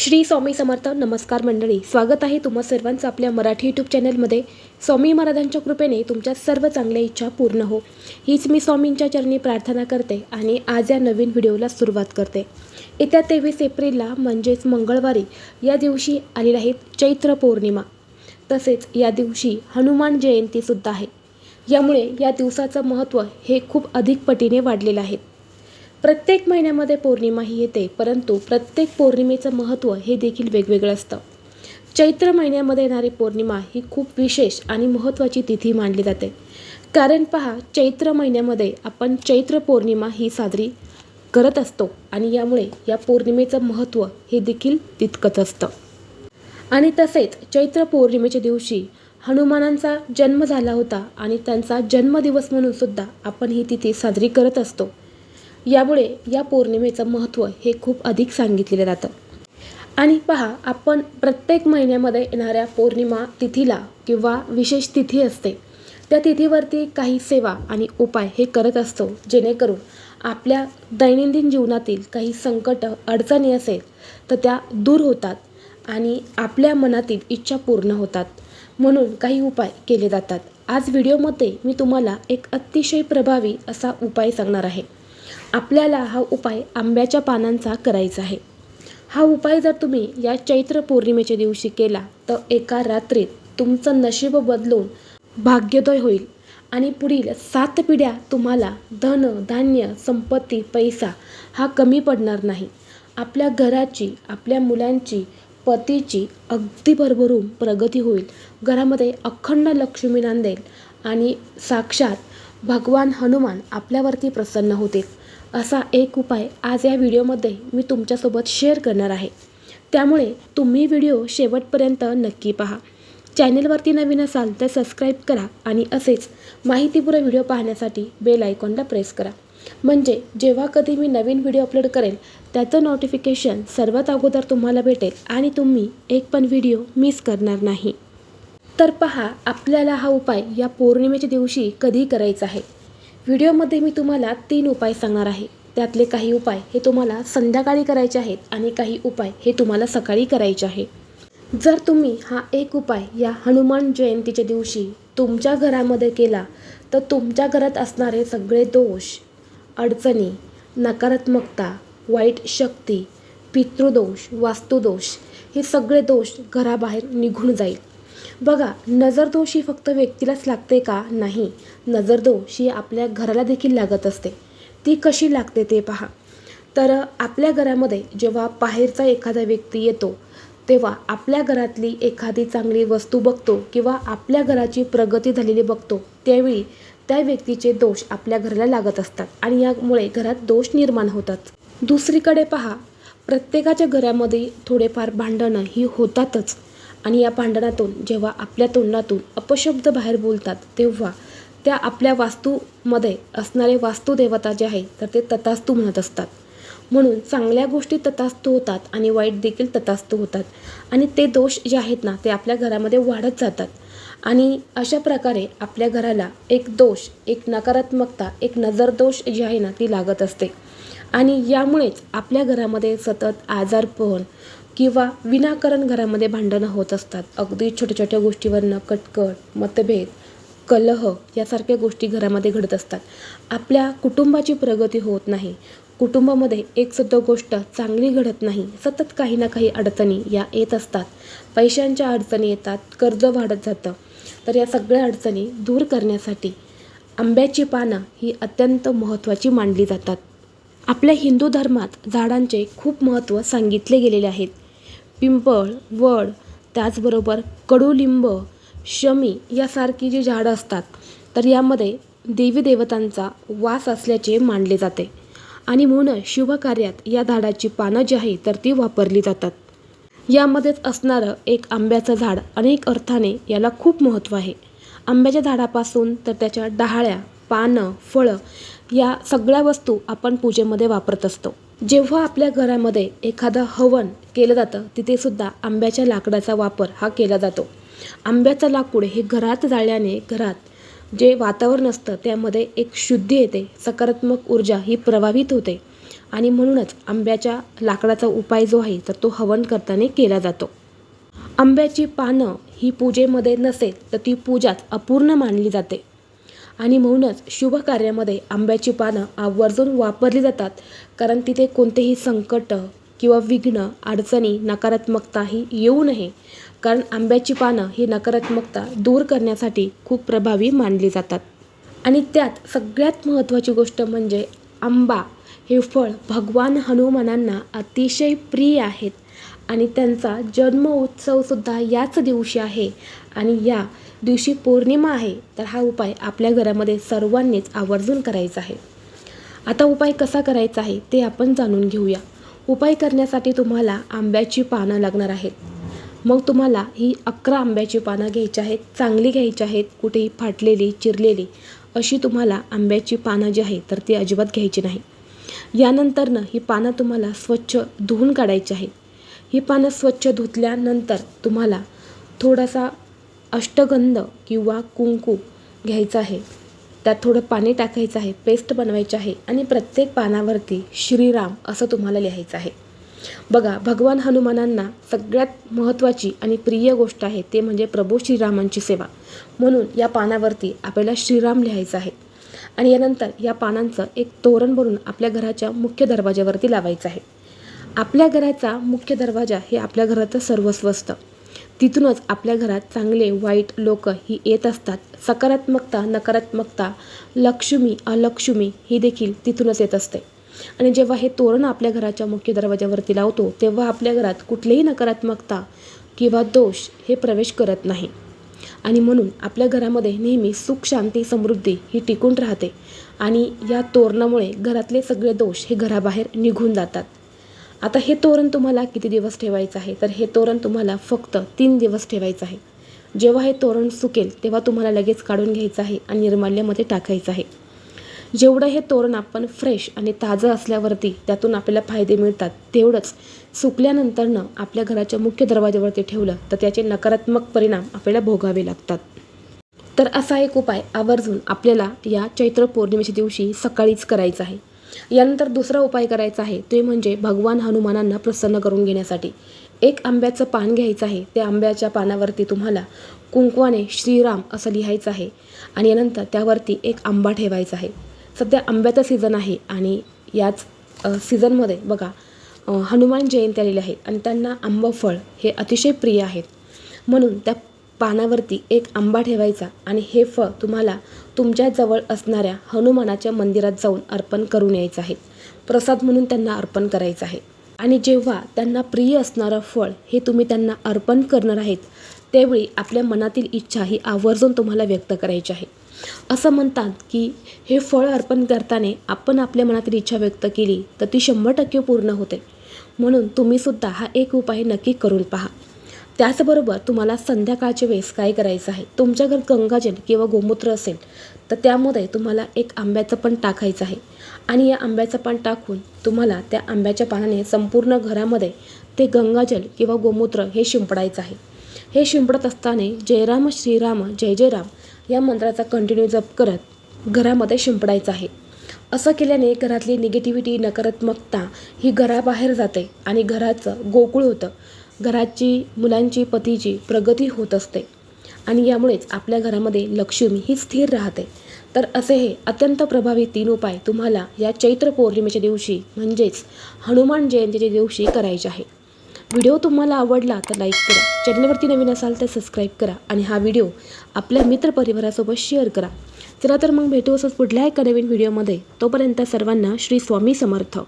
श्री स्वामी समर्थ नमस्कार मंडळी. स्वागत आहे तुम्हा सर्वांचं आपल्या मराठी यूट्यूब चॅनलमध्ये स्वामी महाराजांच्या कृपेने तुमच्या सर्व चांगल्या इच्छा पूर्ण हो. हीच मी स्वामींच्या चरणी प्रार्थना करते आणि आज या नवीन व्हिडिओला सुरुवात करते. येत्या तेवीस एप्रिलला म्हणजेच मंगळवारी या दिवशी आलेली आहेत चैत्र पौर्णिमा. तसेच या दिवशी हनुमान जयंतीसुद्धा आहे. यामुळे या दिवसाचं महत्त्व हे खूप अधिक पटीने वाढलेलं आहे. प्रत्येक महिन्यामध्ये पौर्णिमा ही येते परंतु प्रत्येक पौर्णिमेचं महत्त्व हे देखील वेगवेगळं असतं. चैत्र महिन्यामध्ये येणारी पौर्णिमा ही खूप विशेष आणि महत्त्वाची तिथी मानली जाते. कारण पहा चैत्र महिन्यामध्ये आपण चैत्र पौर्णिमा ही साजरी करत असतो आणि यामुळे या पौर्णिमेचं महत्त्व हे देखील तितकंच असतं. आणि तसेच चैत्र पौर्णिमेच्या दिवशी हनुमानांचा जन्म झाला होता आणि त्यांचा जन्मदिवस म्हणून सुद्धा आपण ही तिथी साजरी करत असतो. यामुळे या पौर्णिमेचं महत्त्व हे खूप अधिक सांगितलेलं जातं. आणि पहा आपण प्रत्येक महिन्यामध्ये येणाऱ्या पौर्णिमा तिथीला किंवा विशेष तिथी असते. त्या तिथीवरती काही सेवा आणि उपाय हे करत असतो जेणेकरून आपल्या दैनंदिन जीवनातील काही संकट अडचणी असेल तर त्या दूर होतात आणि आपल्या मनातील इच्छा पूर्ण होतात. म्हणून काही उपाय केले जातात. आज व्हिडिओमध्ये मी तुम्हाला एक अतिशय प्रभावी असा उपाय सांगणार आहे. आपल्याला हा उपाय आंब्याच्या पानांचा करायचा आहे. हा उपाय जर तुम्ही या चैत्र पौर्णिमेच्या दिवशी केला तर एका रात्रीत तुमचं नशीब बदलून भाग्योदय होईल आणि पुढील सात पिढ्या तुम्हाला धन धान्य संपत्ती पैसा हा कमी पडणार नाही. आपल्या घराची आपल्या मुलांची पतीची अगदी भरभरून प्रगती होईल. घरामध्ये अखंड लक्ष्मी नांदेल आणि साक्षात भगवान हनुमान आपल्यावरती प्रसन्न होतील. असा एक उपाय आज या व्हिडिओमध्ये मी तुमच्यासोबत शेअर करणार आहे. त्यामुळे तुम्ही व्हिडिओ शेवटपर्यंत नक्की पहा. चॅनेलवरती नवीन असाल तर सबस्क्राईब करा आणि असेच माहितीपूर्ण व्हिडिओ पाहण्यासाठी बेल आयकॉनला प्रेस करा. म्हणजे जेव्हा कधी मी नवीन व्हिडिओ अपलोड करेल त्याचं नोटिफिकेशन सर्वात अगोदर तुम्हाला भेटेल आणि तुम्ही एक पण व्हिडिओ मिस करणार नाही. तर पहा आपल्याला हा उपाय या पौर्णिमेच्या दिवशी कधी करायचा आहे? व्हिडिओमध्ये मी तुम्हाला तीन उपाय सांगणार आहे. त्यातले काही उपाय हे तुम्हाला संध्याकाळी करायचे आहेत आणि काही उपाय हे तुम्हाला सकाळी करायचे आहे. जर तुम्ही हा एक उपाय या हनुमान जयंतीच्या दिवशी तुमच्या घरामध्ये केला तर तुमच्या घरात असणारे सगळे दोष अडचणी नकारात्मकता वाईट शक्ती पितृदोष वास्तुदोष हे सगळे दोष घराबाहेर निघून जाईल. बघा नजरदोष ही फक्त व्यक्तीलाच लागते का? नाही. नजरदोष ही आपल्या घराला देखील लागत असते. ती कशी लागते ते पहा. तर आपल्या घरामध्ये जेव्हा बाहेरचा एखादा व्यक्ती येतो तेव्हा आपल्या घरातली एखादी चांगली वस्तू बघतो किंवा आपल्या घराची प्रगती झालेली बघतो त्यावेळी त्या व्यक्तीचे दोष आपल्या घराला लागत असतात आणि यामुळे घरात दोष निर्माण होतात. दुसरीकडे पहा प्रत्येकाच्या घरामध्ये थोडेफार भांडणं ही होतातच. आणि या भांडणातून जेव्हा आपल्या तोंडातून अपशब्द बाहेर बोलतात तेव्हा त्या आपल्या वास्तूमध्ये असणारे वास्तुदेवता जे आहे तर ते तथास्तू म्हणत असतात. म्हणून चांगल्या गोष्टी तथास्तू होतात आणि वाईट देखील तथास्तू होतात. आणि ते दोष जे आहेत ना ते आपल्या घरामध्ये वाढत जातात. आणि अशा प्रकारे आपल्या घराला एक दोष एक नकारात्मकता एक नजरदोष जी आहे ना ती लागत असते. आणि यामुळेच आपल्या घरामध्ये सतत आजारपण किंवा विनाकारण घरामध्ये भांडणं होत असतात. अगदी छोट्या छोट्या गोष्टीवरनं कटकट मतभेद कलह यासारख्या गोष्टी घरामध्ये घडत असतात. आपल्या कुटुंबाची प्रगती होत नाही. कुटुंबामध्ये एकसुद्धा गोष्ट चांगली घडत नाही. सतत काही ना काही अडचणी या येत असतात. पैशांच्या अडचणी येतात कर्ज वाढत जातं. तर या सगळ्या अडचणी दूर करण्यासाठी आंब्याची पानं ही अत्यंत महत्त्वाची मानली जातात. आपल्या हिंदू धर्मात झाडांचे खूप महत्त्व सांगितले गेलेले आहेत. पिंपळ वड त्याचबरोबर कडुलिंब शमी यासारखी जी झाडं असतात तर यामध्ये देवी देवतांचा वास असल्याचे मानले जाते. आणि म्हणून शुभकार्यात या झाडाची पानं जी आहे तर ती वापरली जातात. यामध्येच असणारं एक आंब्याचं झाड अनेक अर्थाने याला खूप महत्त्व आहे. आंब्याच्या झाडापासून तर त्याच्या डहाळ्या पानं फळं या सगळ्या वस्तू आपण पूजेमध्ये वापरत असतो. जेव्हा आपल्या घरामध्ये एखादं हवन केलं जातं तिथे सुद्धा आंब्याच्या लाकडाचा वापर हा केला जातो. आंब्याचं लाकूड हे घरात जाळल्याने घरात जे वातावरण असतं त्यामध्ये एक शुद्धी येते सकारात्मक ऊर्जा ही प्रभावित होते. आणि म्हणूनच आंब्याच्या लाकडाचा उपाय जो आहे तर तो हवन करताना केला जातो. आंब्याची पानं ही पूजेमध्ये नसेल तर ती पूजाच अपूर्ण मानली जाते. आणि म्हणूनच शुभ कार्यामध्ये आंब्याची पानं आवर्जून वापरली जातात. कारण तिथे कोणतेही संकट किंवा विघ्न अडचणी नकारात्मकता ही येऊ नये. कारण आंब्याची पानं ही नकारात्मकता दूर करण्यासाठी खूप प्रभावी मानली जातात. आणि त्यात सगळ्यात महत्त्वाची गोष्ट म्हणजे आंबा हे फळ भगवान हनुमानांना अतिशय प्रिय आहेत. आणि त्यांचा जन्म उत्सवसुद्धा याच दिवशी आहे. आणि या दिवशी पौर्णिमा आहे तर हा उपाय आपल्या घरामध्ये सर्वांनीच आवर्जून करायचा आहे. आता उपाय कसा करायचा आहे ते आपण जाणून घेऊया. उपाय करण्यासाठी तुम्हाला आंब्याची पानं लागणार आहेत. मग तुम्हाला ही अकरा आंब्याची पानं घ्यायची आहेत चांगली घ्यायची आहेत कुठेही फाटलेली चिरलेली अशी तुम्हाला आंब्याची पानं जी आहे तर ती अजिबात घ्यायची नाही. यानंतरनं ही पानं तुम्हाला स्वच्छ धुवून काढायची आहेत. ही पानं स्वच्छ धुतल्यानंतर तुम्हाला थोडासा अष्टगंध किंवा कुंकू घ्यायचं आहे. त्यात थोडं पाणी टाकायचं आहे पेस्ट बनवायची आहे आणि प्रत्येक पानावरती श्रीराम असं तुम्हाला लिहायचं आहे. बघा भगवान हनुमानांना सगळ्यात महत्त्वाची आणि प्रिय गोष्ट आहे ते म्हणजे प्रभू श्रीरामांची सेवा. म्हणून या पानावरती आपल्याला श्रीराम लिहायचं आहे. आणि यानंतर या पानांचं एक तोरण बनून आपल्या घराच्या मुख्य दरवाज्यावरती लावायचं आहे. आपल्या घराचा मुख्य दरवाजा हे आपल्या घराचं सर्वस्व असतं तिथूनच आपल्या घरात चांगले वाईट लोक ही येत असतात. सकारात्मकता नकारात्मकता लक्ष्मी अलक्ष्मी ही देखील तिथूनच येत असते. आणि जेव्हा हे तोरण आपल्या घराच्या मुख्य दरवाज्यावरती लावतो तेव्हा आपल्या घरात कुठलीही नकारात्मकता किंवा दोष हे प्रवेश करत नाही. आणि म्हणून आपल्या घरामध्ये नेहमी सुख शांती समृद्धी ही टिकून राहते. आणि या तोरणामुळे घरातले सगळे दोष हे घराबाहेर निघून जातात. आता हे तोरण तुम्हाला किती दिवस ठेवायचं आहे? तर हे तोरण तुम्हाला फक्त तीन दिवस ठेवायचं आहे. जेव्हा हे तोरण सुकेल तेव्हा तुम्हाला लगेच काढून घ्यायचं आहे आणि निर्माल्यामध्ये टाकायचं आहे. जेवढं हे तोरण आपण फ्रेश आणि ताजं असल्यावरती त्यातून आपल्याला फायदे मिळतात तेवढंच सुकल्यानंतरनं आपल्या घराच्या मुख्य दरवाज्यावरती ठेवलं तर त्याचे नकारात्मक परिणाम आपल्याला भोगावे लागतात. तर असा एक उपाय आवर्जून आपल्याला या चैत्र पौर्णिमेच्या दिवशी सकाळीच करायचा आहे. यानंतर दुसरा उपाय करायचा आहे ते म्हणजे भगवान हनुमानांना प्रसन्न करून घेण्यासाठी. एक आंब्याचं पान घ्यायचं आहे त्या आंब्याच्या पानावरती तुम्हाला कुंकवाने श्रीराम असं लिहायचं आहे आणि यानंतर त्यावरती एक आंबा ठेवायचा आहे. सध्या आंब्याचा सीझन आहे आणि याच सीझनमध्ये बघा हनुमान जयंती आलेली आहे आणि त्यांना आंबफळ हे अतिशय प्रिय आहेत. म्हणून त्या पानावरती एक आंबा ठेवायचा आणि हे फळ तुम्हाला तुमच्या जवळ असणाऱ्या हनुमानाच्या मंदिरात जाऊन अर्पण करून यायचं आहे. प्रसाद म्हणून त्यांना अर्पण करायचं आहे. आणि जेव्हा त्यांना प्रिय असणारं फळ हे तुम्ही त्यांना अर्पण करणार आहेत त्यावेळी आपल्या मनातील इच्छा ही आवर्जून तुम्हाला व्यक्त करायची आहे. असं म्हणतात की हे फळ अर्पण करताना आपण आपल्या मनातील इच्छा व्यक्त केली तर ती शंभर टक्के पूर्ण होते. म्हणून तुम्हीसुद्धा हा एक उपाय नक्की करून पहा. त्याचबरोबर तुम्हाला संध्याकाळच्या वेळेस काय करायचं आहे? तुमच्या घरात गंगाजल किंवा गोमूत्र असेल तर त्यामध्ये तुम्हाला एक आंब्याचं पण टाकायचं आहे. आणि या आंब्याचं पण टाकून तुम्हाला त्या आंब्याच्या पानाने संपूर्ण घरामध्ये ते गंगाजल किंवा गोमूत्र हे शिंपडायचं आहे. हे शिंपडत असताना जयराम श्रीराम जय जय राम या मंत्राचा कंटिन्यू जप करत घरामध्ये शिंपडायचं आहे. असं केल्याने घरातली निगेटिव्हिटी नकारात्मकता ही घराबाहेर जाते आणि घराचं गोकुळ होतं. घराची मुलांची पतीची प्रगती होत असते. आणि यामुळेच आपल्या घरामध्ये लक्ष्मी ही स्थिर राहते. तर असे हे अत्यंत प्रभावी तीन उपाय तुम्हाला या चैत्र पौर्णिमेच्या दिवशी म्हणजेच हनुमान जयंतीच्या दिवशी करायचे आहे. व्हिडिओ तुम्हाला आवडला तर लाईक करा. चॅनलवरती नवीन असाल तर सबस्क्राईब करा आणि हा व्हिडिओ आपल्या मित्रपरिवारासोबत शेअर करा. चला तर मग भेटू असंच पुढल्या एका नवीन व्हिडिओमध्ये. तोपर्यंत सर्वांना श्री स्वामी समर्थ.